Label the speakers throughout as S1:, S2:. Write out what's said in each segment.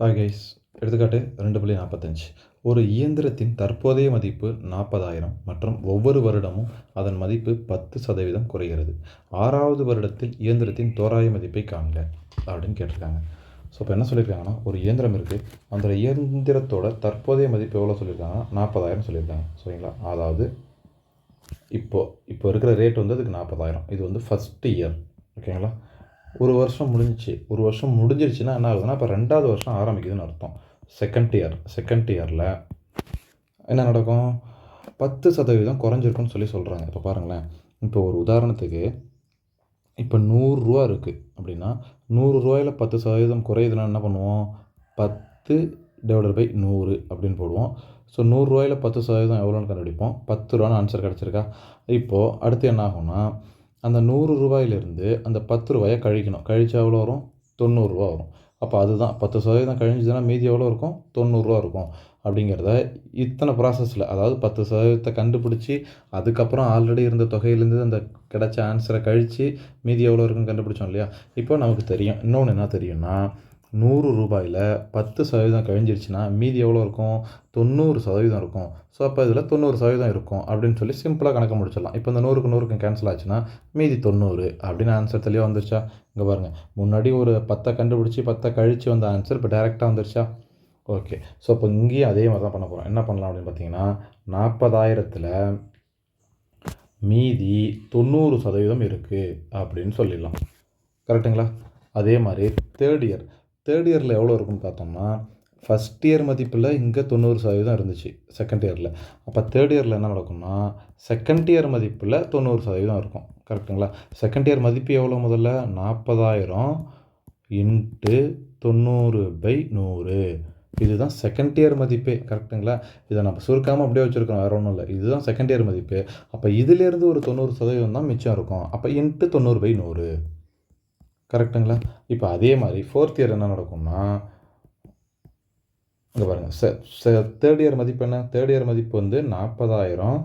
S1: Hi guys எடுத்துக்காட்டு ரெண்டு புள்ளி நாற்பத்தஞ்சு ஒரு இயந்திரத்தின் தற்போதைய மதிப்பு நாற்பதாயிரம் மற்றும் ஒவ்வொரு வருடமும் அதன் மதிப்பு பத்து சதவீதம் குறைகிறது. ஆறாவது வருடத்தில் இயந்திரத்தின் தோராய மதிப்பை காண்க அப்படின்னு கேட்டிருக்காங்க. ஸோ இப்போ என்ன சொல்லியிருக்காங்கன்னா ஒரு இயந்திரம் இருக்குது அந்த இயந்திரத்தோட தற்போதைய மதிப்பு எவ்வளோ சொல்லியிருக்காங்கன்னா நாற்பதாயிரம் சொல்லியிருக்காங்க. சரிங்களா? அதாவது இப்போது இப்போ இருக்கிற ரேட் வந்து அதுக்கு நாற்பதாயிரம் இது வந்து ஃபஸ்ட் இயர் ஓகேங்களா? ஒரு வருஷம் முடிஞ்சிச்சு. ஒரு வருஷம் முடிஞ்சிருச்சுன்னா என்ன ஆகுதுன்னா இப்போ ரெண்டாவது வருஷம் ஆரம்பிக்குதுன்னு அர்த்தம். செகண்ட் இயர் செகண்ட் இயரில் என்ன நடக்கும்? பத்து சதவீதம் குறைஞ்சிருக்குன்னு சொல்லி சொல்கிறாங்க இப்போ பாருங்களேன். இப்போ ஒரு உதாரணத்துக்கு இப்போ நூறுரூவா இருக்குது அப்படின்னா நூறுரூவாயில் பத்து சதவீதம் குறையுதுன்னா என்ன பண்ணுவோம்? பத்து டிவைடட் பை நூறு அப்படின்னு போடுவோம். ஸோ நூறுரூவாயில் பத்து சதவீதம் எவ்வளோன்னு கண்டுபிடிப்போம். பத்து ரூபான்னு ஆன்சர் கிடச்சிருக்கா? இப்போது அடுத்து என்ன ஆகும்னா அந்த நூறு ரூபாயிலிருந்து அந்த பத்து ரூபாயை கழிக்கணும். கழிச்சா எவ்வளோ வரும்? தொண்ணூறுரூவா வரும். அப்போ அதுதான். பத்து சதவீதம் கழிஞ்சதுன்னா மீதி எவ்வளோ இருக்கும்? தொண்ணூறுரூவா இருக்கும். அப்படிங்கிறத இத்தனை ப்ராசஸில் அதாவது பத்து சதவீதத்தை கண்டுபிடிச்சி அதுக்கப்புறம் ஆல்ரெடி இருந்த தொகையிலேருந்து அந்த கிடைச்ச ஆன்சரை கழித்து மீதி எவ்வளோ இருக்குன்னு கண்டுபிடிச்சோம் இல்லையா? இப்போ நமக்கு தெரியும். இன்னொன்று என்ன தெரியும்னா நூறு ரூபாயில் பத்து சதவீதம் கழிஞ்சிருச்சுன்னா மீதி எவ்வளோ இருக்கும்? தொண்ணூறு சதவீதம் இருக்கும். ஸோ அப்போ இதில் தொண்ணூறு சதவீதம் இருக்கும் அப்படின்னு சொல்லி சிம்பிளாக கணக்கு முடிச்சிடலாம். இப்போ இந்த நூறுக்கு நூறுக்கு கேன்சல் ஆச்சுன்னா மீதி தொண்ணூறு அப்படின்னு ஆன்சர் தெளிவாக வந்துருச்சா? இங்கே பாருங்கள் முன்னாடி ஒரு பத்தை கண்டுபிடிச்சி பத்தை கழித்து வந்த ஆன்சர் இப்போ டேரெக்டாக வந்துருச்சா? ஓகே ஸோ இப்போ இங்கேயும் அதே மாதிரி தான் பண்ண போகிறோம் என்ன பண்ணலாம் அப்படின்னு பார்த்தீங்கன்னா நாற்பதாயிரத்தில் மீதி தொண்ணூறு சதவீதம் இருக்குது அப்படின்னு சொல்லிடலாம். கரெக்டுங்களா அதே மாதிரி தேர்ட் இயர் தேர்ட் இயரில் எவ்வளோ இருக்குன்னு பார்த்தோம்னா ஃபஸ்ட் இயர் மதிப்பில் இங்கே தொண்ணூறு சதவீதம் இருந்துச்சு செகண்ட் இயரில் அப்போ தேர்ட் இயரில் என்ன நடக்கும்னா செகண்ட் இயர் மதிப்பில் தொண்ணூறு சதவீதம் இருக்கும். கரெக்டுங்களா செகண்ட் இயர் மதிப்பு எவ்வளோ முதல்ல? நாற்பதாயிரம் இன்ட்டு தொண்ணூறு பை நூறு. இதுதான் செகண்ட் இயர் மதிப்பே. கரெக்டுங்களா இதை நம்ம சுருக்காமல் அப்படியே வச்சுருக்கோம் வேறு ஒன்றும் இல்லை. இதுதான் செகண்ட் இயர் மதிப்பு. அப்போ இதிலேருந்து ஒரு தொண்ணூறு சதவீதம் தான் மிச்சம் இருக்கும். அப்போ இன்ட்டு தொண்ணூறு பை நூறு. கரெக்டுங்களா? இப்போ அதே மாதிரி ஃபோர்த் இயர் என்ன நடக்கும்னா இங்கே பாருங்கள் ச ச தேர்ட் இயர் மதிப்பு என்ன? தேர்ட் இயர் மதிப்பு வந்து நாற்பதாயிரம்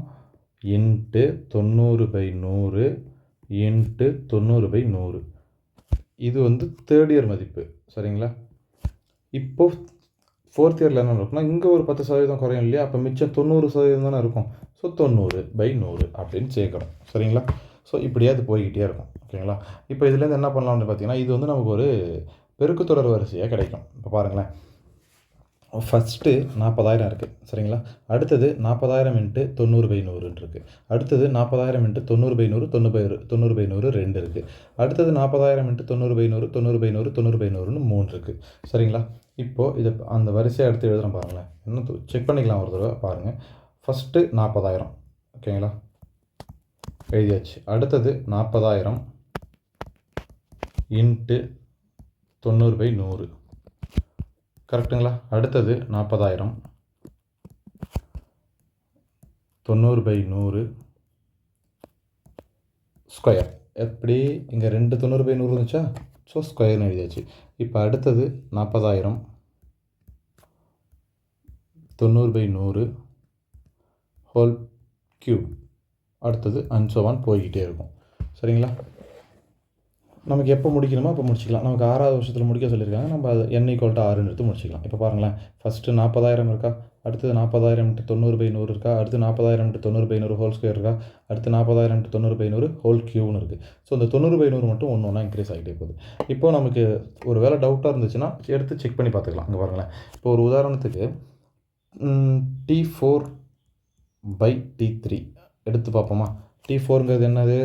S1: இன்ட்டு தொண்ணூறு பை நூறு இன்ட்டு தொண்ணூறு பை நூறு. இது வந்து தேர்ட் இயர் மதிப்பு. சரிங்களா? இப்போ ஃபோர்த் இயரில் என்ன இருக்கும்னா இங்கே ஒரு பத்து சதவீதம் குறையும் இல்லையா? அப்போ மிச்சம் தொண்ணூறு சதவீதம் தானே இருக்கும். ஸோ தொண்ணூறு பை நூறு அப்படின்னு சேர்க்கணும். சரிங்களா? ஸோ இப்படியே அது போய்கிட்டே இருக்கும். ஓகேங்களா? இப்போ இதுலேருந்து என்ன பண்ணலாம்னு பார்த்தீங்கன்னா இது வந்து நமக்கு ஒரு பெருக்குத்தொடர் வரிசையாக கிடைக்கும். இப்போ பாருங்களேன். ஃபஸ்ட்டு நாற்பதாயிரம் இருக்குது சரிங்களா? அடுத்தது நாற்பதாயிரம் இன்ட்டு தொண்ணூறு பை நூறுன்னு இருக்குது அடுத்தது நாற்பதாயிரம் இன்ட்டு தொண்ணூறு பை நூறு தொண்ணூறு பை தொண்ணூறு பை நூறு ரெண்டு இருக்குது அடுத்தது நாற்பதாயிரம் இன்ட்டு தொண்ணூறு பை நூறு தொண்ணூறு பை நூறு தொண்ணூறு பை நூறுன்னு மூணு இருக்குது சரிங்களா? இப்போது இதை அந்த வரிசையை எடுத்து எழுதுகிறோம் பாருங்களேன். இன்னும் செக் பண்ணிக்கலாம் ஒரு தடவை பாருங்கள் ஃபஸ்ட்டு நாற்பதாயிரம். ஓகேங்களா? எழுதியாச்சு. அடுத்தது நாற்பதாயிரம். இன்ட்டு தொண்ணூறு பை நூறு. கரெக்டுங்களா? அடுத்தது நாற்பதாயிரம். தொண்ணூறு பை நூறு ஸ்கொயர். எப்படி? இங்கே ரெண்டு தொண்ணூறு பை நூறு இருந்துச்சா? ஸோ ஸ்கொயர்னு எழுதியாச்சு. இப்போ அடுத்தது நாற்பதாயிரம். தொண்ணூறு பை நூறு ஹோல் க்யூப். அடுத்தது அன்சோவான் போய்கிட்டே இருக்கும். சரிங்களா? நமக்கு எப்போ முடிக்கணுமோ அப்போ முடிச்சிக்கலாம். நமக்கு ஆறாவது வருஷத்தில் முடிக்க சொல்லியிருக்காங்க. நம்ம அது என் ஈக்குவல் டு ஆறுன்னு எடுத்து முடிச்சிக்கலாம். இப்போ பாருங்களேன். ஃபஸ்ட்டு நாற்பதாயிரம் இருக்கா? அடுத்தது நாற்பதாயிரம் டு தொண்ணூறு பை நூறு இருக்கா? அடுத்து நாற்பதாயிரம் டு தொண்ணூறு பை நூறு ஹோல் ஸ்கொயர் இருக்கா? அடுத்து நாற்பதாயிரம் டு தொண்ணூறு பை நூறு ஹோல் கியூன்னு இருக்குது ஸோ இந்த தொண்ணூறு பை நூறு மட்டும் ஒன்று ஒன்றா இன்க்ரீஸ் ஆகிட்டே போகுது. இப்போ நமக்கு ஒரு வேலை டவுட்டாக இருந்துச்சுன்னா எடுத்து செக் பண்ணி பார்த்துக்கலாம். இங்கே பாருங்களேன். இப்போ ஒரு உதாரணத்துக்கு T four by T three எடுத்து பார்ப்போமா? டி ஃபோருங்கிறது என்னது?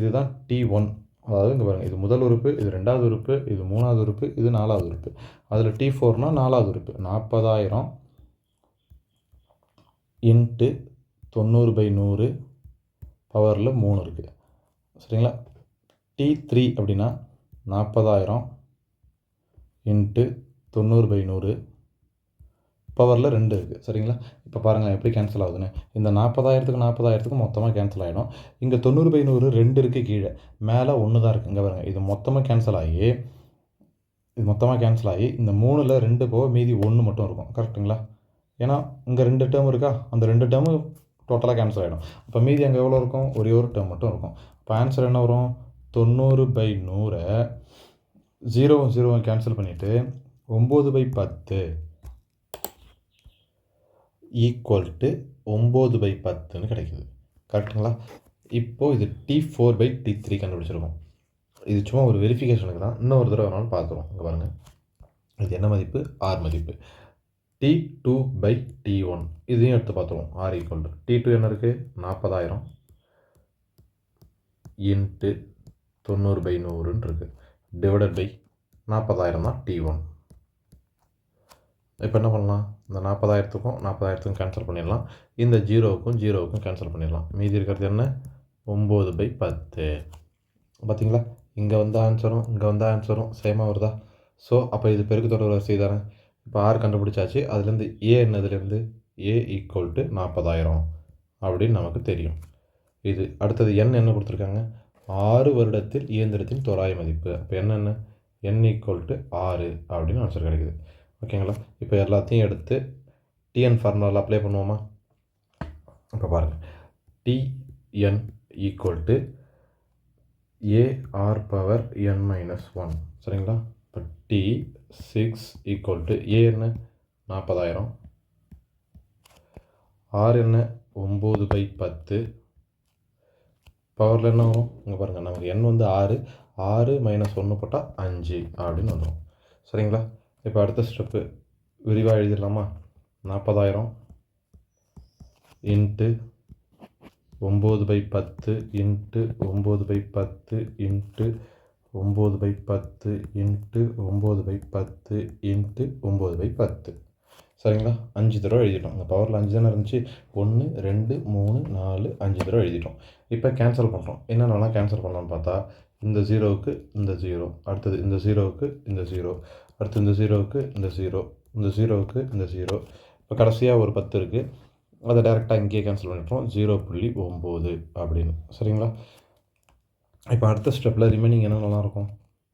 S1: இதுதான் டி ஒன் அதாவது இங்கே பாருங்கள் இது முதல் உறுப்பு இது ரெண்டாவது உறுப்பு இது மூணாவது உறுப்பு இது நாலாவது உறுப்பு. அதில் டி ஃபோர்னால் நாலாவது உறுப்பு. நாற்பதாயிரம் இன்ட்டு தொண்ணூறு பை நூறு பவரில் மூணு இருக்குது சரிங்களா? டி த்ரீ அப்படின்னா நாற்பதாயிரம் இன்ட்டு தொண்ணூறு பை நூறு பவரில் ரெண்டு இருக்குது சரிங்களா? இப்போ பாருங்கள் எப்படி கேன்சல் ஆகுதுன்னு. இந்த நாற்பதாயிரத்துக்கு நாற்பதாயிரத்துக்கு மொத்தமாக கேன்சல் ஆகிடும் இங்கே தொண்ணூறு பை நூறு ரெண்டு இருக்குது கீழே. மேலே ஒன்று தான் இருக்குது இங்கே பாருங்கள் இது மொத்தமாக கேன்சல் ஆகி இது மொத்தமாக கேன்சல் ஆகி இந்த மூணில் ரெண்டு போக மீதி ஒன்று மட்டும் இருக்கும். கரெக்டுங்களா ஏன்னா இங்கே ரெண்டு டேர்ம் இருக்கா? அந்த ரெண்டு டேர்மு டோட்டலாக கேன்சல் ஆகிடும் அப்போ மீதி அங்கே எவ்வளோ இருக்கும்? ஒரே ஒரு டேர்ம் மட்டும் இருக்கும். இப்போ ஆன்சர் என்ன வரும்? தொண்ணூறு பை நூறை ஜீரோவும் ஜீரோவும் கேன்சல் பண்ணிவிட்டு ஒம்பது பை பத்து. ஈக்குவல் டு ஒம்பது பை பத்துன்னு கிடைக்குது. கரெக்டுங்களா? இப்போது இது T four by T three கண்டுபிடிச்சிருக்கோம். இது சும்மா ஒரு வெரிஃபிகேஷனுக்கு தான். இன்னொரு தடவை வேணாலும் பார்க்குறோம் இங்கே பாருங்கள் இது என்ன மதிப்பு? ஆர் மதிப்பு. T two by T one இதையும் எடுத்து பார்த்துருவோம். R equal to T two என்ன இருக்குது நாற்பதாயிரம். இன்ட்டு தொண்ணூறு பை நூறுன்னு இருக்குது டிவைடட் பை நாற்பதாயிரம் தான் டி ஒன் இப்போ என்ன பண்ணலாம்? இந்த நாற்பதாயிரத்துக்கும் நாற்பதாயிரத்துக்கும் கேன்சல் பண்ணிடலாம். இந்த ஜீரோவுக்கும் ஜீரோவுக்கும் கேன்சல் பண்ணிடலாம். மீதி இருக்கிறது என்ன? ஒம்பது பை பத்து. பார்த்தீங்களா? இங்கே வந்த ஆன்சரும் இங்கே வந்த ஆன்சரும் சேமாக வருதா? ஸோ அப்போ இது பெருக்கு தொடர் வரிசை தானே? இப்போ ஆறு கண்டுபிடிச்சாச்சு. அதுலேருந்து ஏ என்னதுலேருந்து? ஏ ஈக்குவல் டு நாற்பதாயிரம். அப்படின்னு நமக்கு தெரியும். இது அடுத்தது என் என்ன கொடுத்துருக்காங்க? ஆறு வருடத்தில் இயந்திரத்தின் தோராய மதிப்பு. அப்போ என்னென்ன என் ஈக்குவல் டு ஆறு அப்படின்னு ஆன்சர் கிடைக்குது. ஓகேங்களா? இப்போ எல்லாத்தையும் எடுத்து டிஎன் ஃபார்முலாவில் அப்ளை பண்ணுவோமா? இப்போ பாருங்கள் TN equal to AR power N minus one சரிங்களா? இப்போ T six equal to A என்ன? நாற்பதாயிரம். ஆர் என்ன? ஒம்பது பை பத்து. பவரில் என்ன வரும்? இங்கே பாருங்கள் நமக்கு எண் வந்து ஆறு. ஆறு மைனஸ் ஒன்று போட்டால் அஞ்சு அப்படின்னு வந்துடும் சரிங்களா? இப்போ அடுத்த ஸ்டெப்பு விரிவாக எழுதிடலாமா? நாற்பதாயிரம் இன்ட்டு ஒம்பது பை பத்து இன்ட்டு ஒம்பது பை பத்து இன்ட்டு ஒம்பது பை பத்து இன்ட்டு ஒம்பது பை பத்து இன்ட்டு ஒம்பது பை பத்து. சரிங்களா? அஞ்சு தடவை எழுதிட்டோம். இந்த பவரில் அஞ்சு தானே இருந்துச்சு? ஒன்று ரெண்டு மூணு நாலு அஞ்சு தடவை எழுதிட்டோம். இப்போ கேன்சல் பண்ணுறோம் என்னென்னலாம் கேன்சல் பண்ணலாம்னு பார்த்தா இந்த ஜீரோவுக்கு இந்த ஜீரோ அடுத்தது இந்த ஜீரோவுக்கு இந்த ஜீரோ அடுத்து இந்த ஜீரோவுக்கு இந்த ஜீரோ இந்த ஜீரோவுக்கு இந்த ஜீரோ இப்போ கடைசியாக ஒரு பத்து இருக்குது அதை டேரெக்டாக இங்கேயே கேன்சல் பண்ணிட்டோம். ஜீரோ புள்ளி ஒம்பது அப்படின்னு. சரிங்களா? இப்போ அடுத்த ஸ்டெப்பில் ரிமைனிங் என்ன நல்லாயிருக்கும்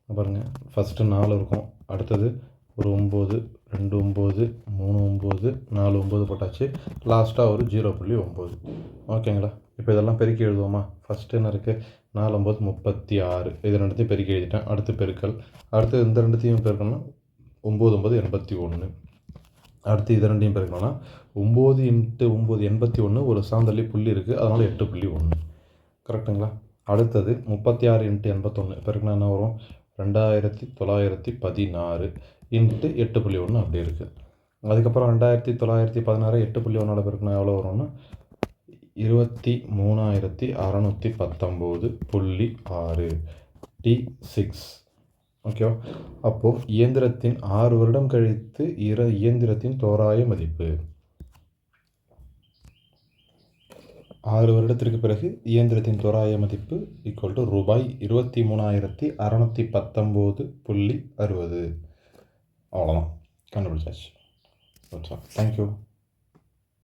S1: பாருங்கள் ஃபஸ்ட்டு நாலு இருக்கும். அடுத்தது ஒரு ஒம்பது ரெண்டு ஒம்பது மூணு ஒம்பது நாலு ஒம்பது போட்டாச்சு. லாஸ்ட்டாக ஒரு ஜீரோ புள்ளி ஒம்பது. ஓகேங்களா? இப்போ இதெல்லாம் பெருக்கி எழுதுவோமா? ஃபஸ்ட்டு என்ன இருக்குது நாலு ஒம்பது முப்பத்தி ஆறு. இது ரெண்டுத்தையும் பெருக்கி எழுதிட்டேன். அடுத்து பெருக்கல். அடுத்து இந்த ரெண்டுத்தையும் பெருக்கணும்னா ஒம்பது ஒம்பது எண்பத்தி ஒன்று அடுத்து இது ரெண்டையும் பெருக்கணும்னா ஒம்பது இன்ட்டு ஒம்பது எண்பத்தி ஒன்று ஒரு சாந்தள்ளி புள்ளி இருக்குது அதனால் எட்டு புள்ளி ஒன்று கரெக்டுங்களா? அடுத்தது முப்பத்தி ஆறு இன்ட்டு எண்பத்தொன்று பெருக்கினா என்ன வரும்? ரெண்டாயிரத்தி தொள்ளாயிரத்தி பதினாறு இன்ட்டு எட்டு புள்ளி ஒன்று அப்படி இருக்குது அதுக்கப்புறம் ரெண்டாயிரத்தி தொள்ளாயிரத்தி பதினாறு எட்டு புள்ளி ஒன்றோட பெருக்கினா எவ்வளோ வரும்னா இருபத்தி மூணாயிரத்தி அறநூற்றி பத்தொம்போது புள்ளி ஆறு. T six. ஓகேவா அப்போது இயந்திரத்தின் ஆறு வருடம் கழித்து இர இயந்திரத்தின் தோராய மதிப்பு. ஆறு வருடத்திற்கு பிறகு இயந்திரத்தின் தோராய மதிப்பு ஈக்குவல் டு ரூபாய் இருபத்தி மூணாயிரத்தி அறநூற்றி பத்தொம்போது புள்ளி அறுபது. அவ்வளோதான் கண்டுபிடிச்சாச்சு. தேங்க்யூ